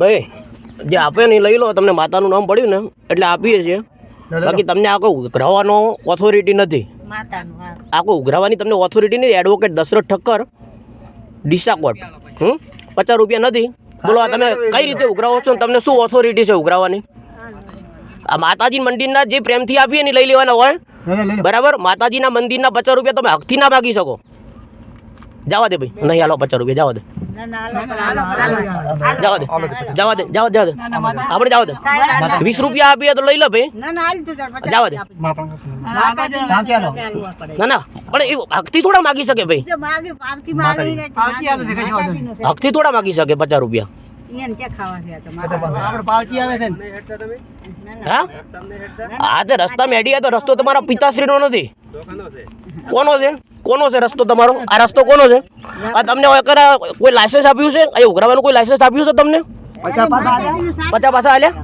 ભાઈ જે આપે ને એ લઈ લો તમને માતાનું નામ પડ્યું ને એટલે આપીએ છીએ. બાકી તમને આખો ઉઘરાવાનો ઓથોરિટી નથી. માતાનું હા. આ કોઈ ઉઘરાવાની તમને ઓથોરિટી નથી. એડવોકેટ દશરથ ઠક્કર ડીસા કોર્ટ હમ? પચાસ રૂપિયા નથી. બોલો આ તમે કઈ રીતે ઉઘરાવો છો ને તમને શું ઓથોરિટી છે ઉઘરાવાની? આ માતાજી મંદિરના જે પ્રેમથી આપીએ ને લઈ લેવાના હોય. બરાબર? માતાજીના મંદિરના પચાસ રૂપિયા તમે હકથી ના માગી શકો. જવા દે ભાઈ. નહીં હાલો પચાસ રૂપિયા જવા દે. જવા દે. જવા દે જવા દે જવા દે. આપણે જવા દે. વીસ રૂપિયા આપીએ તો લઈ લો ભાઈ. જવા દે. ના ના પણ એ હકથી થોડા માગી શકે ભાઈ. હકથી થોડા માગી શકે પચાસ રૂપિયા. ઈયન ક્યાં ખાવા છે આ તો માતાજીનું. હા? હા તે રસ્તા મેડી તો રસ્તો તમારા પિતાશ્રીનો નથી. કોનો છે? કોનો છે રસ્તો તમારો? આ રસ્તો કોનો છે? આ તમને કોઈ લાયસન્સ આપ્યું છે? અહીં ઉઘરાવાનું કોઈ લાયસન્સ આપ્યું છે તમને? પચાસ પાછા હાલ્યા